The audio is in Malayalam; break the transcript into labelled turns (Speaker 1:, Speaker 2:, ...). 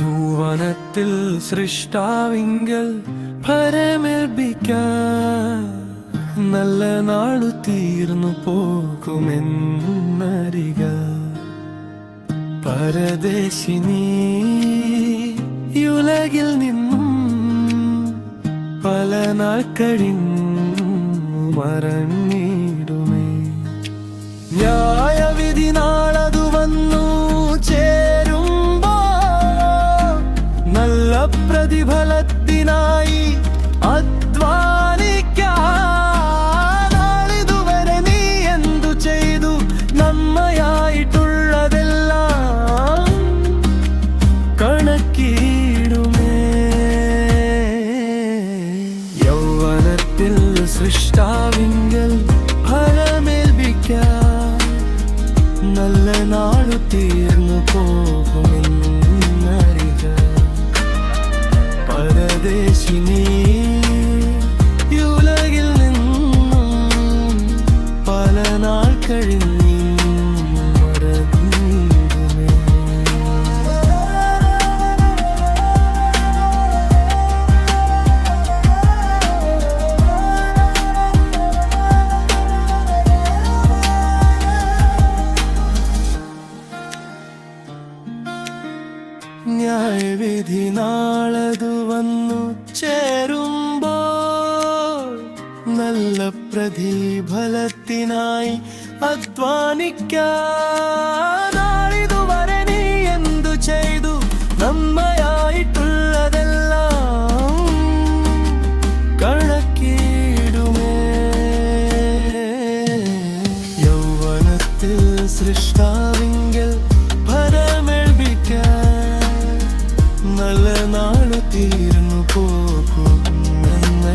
Speaker 1: യൗവനത്തിൽ സൃഷ്ടാവിങ്കൽ പരമേൽപ്പിക്കാൻ നല്ല നാളു തീർന്നു പോകുമെന്നറിക പരദേശിനി യുലകിൽ നിന്നും പല നാൾ കഴിഞ്ഞു മറന്നിടുമേ പ്രതിഫലത്തിനായി അധ്വാനിക്കാളിതുവരെ നീ എന്തു ചെയ്തു? നമ്മയായിട്ടുള്ളതെല്ലാം കണക്കിടുമേ. യൗവനത്തിൽ സൃഷ്ടാവിങ്കൽ ഫലമേൽപ്പിക്കാൻ നല്ല നാളു തീർന്നു പോകുമെന്നറിക പരദേശിനി ഉലകിൽ നിന്നും പല നാൾ കഴിഞ്ഞു. വിധി നാളതു വന്നു ചേരുമ്പോ നല്ല പ്രതിഫലത്തിനായി അധ്വാനിക്ക എന്തു നമ്മയായിട്ടുള്ളതെല്ലാം കണക്കിടുമേ. സൃഷ്ടാ നല്ല നാളെ തീരുന്നു പോകും എന്നെ